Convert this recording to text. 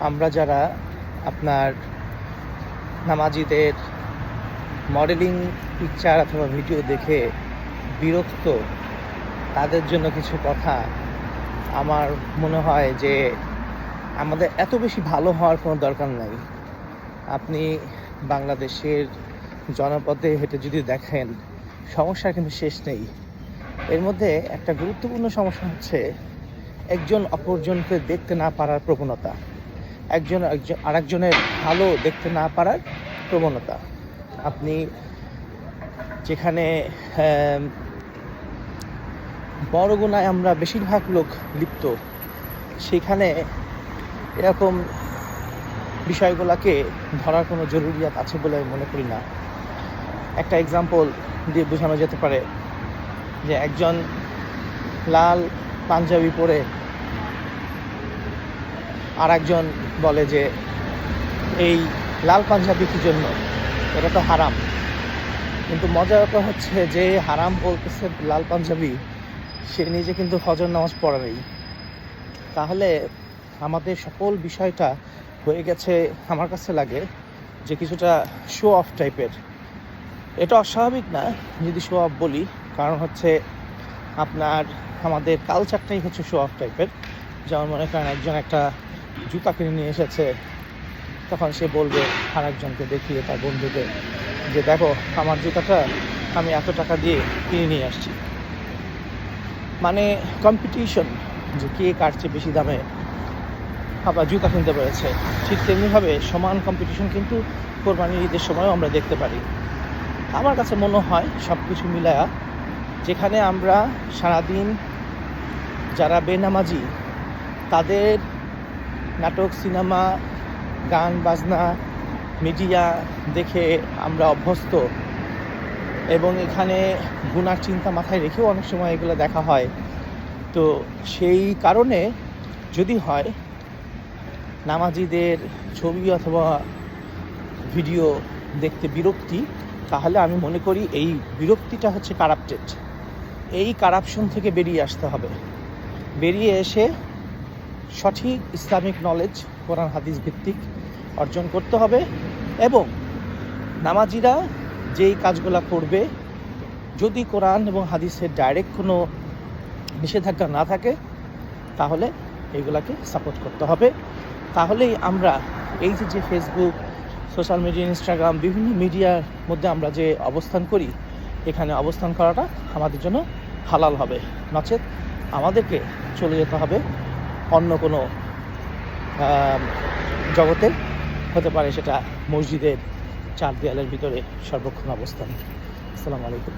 আমরা যারা আপনার নামাজিদের মডেলিং পিকচার অথবা ভিডিও দেখে বিরক্ত, তাদের জন্য কিছু কথা। আমার মনে হয় যে আমাদের এত বেশি ভালো হওয়ার কোনো দরকার নাই। আপনি বাংলাদেশের জনপদে হেঁটে যদি দেখেন সমস্যা কিন্তু শেষ নেই। এর মধ্যে একটা গুরুত্বপূর্ণ সমস্যা হচ্ছে, একজন অপরজনকে দেখতে না পারার প্রবণতা। একজন আরেকজনের ভালো দেখতে না পারার প্রবণতা। আপনি যেখানে বড় গুণায় আমরা বেশিরভাগ লোক লিপ্ত, সেখানে এরকম বিষয়গুলোকে ধরার কোনো জরুরিয়াত আছে বলে আমি মনে করি না। একটা এক্সাম্পল দিয়ে বোঝানো যেতে পারে যে একজন লাল পাঞ্জাবি পরে আর একজন বলে যে এই লাল পাঞ্জাবি কি জন্য, এটা তো হারাম। কিন্তু মজার ব্যাপার হচ্ছে যে হারাম বলতেছে লাল পাঞ্জাবি, সে নিজে কিন্তু ফজর নামাজ পড়ে নেই। তাহলে আমাদের সকল বিষয়টা হয়ে গেছে আমার কাছে লাগে যে কিছুটা শো অফ টাইপের এটা অস্বাভাবিক না, যদি শো অফ বলি। কারণ হচ্ছে আপনার, আমাদের কালচারটাই হচ্ছে শো অফ টাইপের যেমন মনে করেন একজন একটা জুতা কিনে নিয়ে এসেছে। তখন সে বলবে আর একজনকে দেখিয়ে তার বন্ধুকে যে, দেখো, আমার জুতাটা আমি এত টাকা দিয়ে কিনে নিয়ে আসছি। মানে কম্পিটিশন যে, কে চেয়ে বেশি দামে আবার জুতা কিনতে পেরেছে। ঠিক তেমনিভাবে সমান কম্পিটিশন কিন্তু কোরবানির ঈদের সময়ও আমরা দেখতে পারি। আমার কাছে মনে হয় সব কিছু মিলায়া যেখানে আমরা সারাদিন যারা বেনামাজি, তাদের নাটক, সিনেমা, গান, বাজনা, মিডিয়া দেখে আমরা অভ্যস্ত। এবং এখানে গুনার চিন্তা মাথায় রেখেও অনেক সময় এগুলো দেখা হয়। তো সেই কারণে যদি হয়, নামাজিদের ছবি অথবা ভিডিও দেখতে বিরক্তি, তাহলে আমি মনে করি এই বিরক্তিটা হচ্ছে কারাপ্টেড এই কারাপশন থেকে বেরিয়ে আসতে হবে। বেরিয়ে এসে সঠিক ইসলামিক নলেজ কোরআন, হাদিস ভিত্তিক অর্জন করতে হবে এবং নামাজিরা যেই কাজগুলো করবে, যদি কোরআন এবং হাদিসের ডাইরেক্ট কোনো নিষেধাজ্ঞা না থাকে, তাহলে এগুলাকে সাপোর্ট করতে হবে। তাহলেই আমরা এই যে যে ফেসবুক সোশ্যাল মিডিয়া ইনস্টাগ্রাম বিভিন্ন মিডিয়ার মধ্যে আমরা যে অবস্থান করি, এখানে অবস্থান করাটা আমাদের জন্য হালাল হবে। নচেত আমাদেরকে চলে যেতে হবে। অন্য কোনো জগতে হতে পারে সেটা মসজিদের চার দেয়ালের ভিতরে সর্বক্ষণ অবস্থান। আসসালামু আলাইকুম।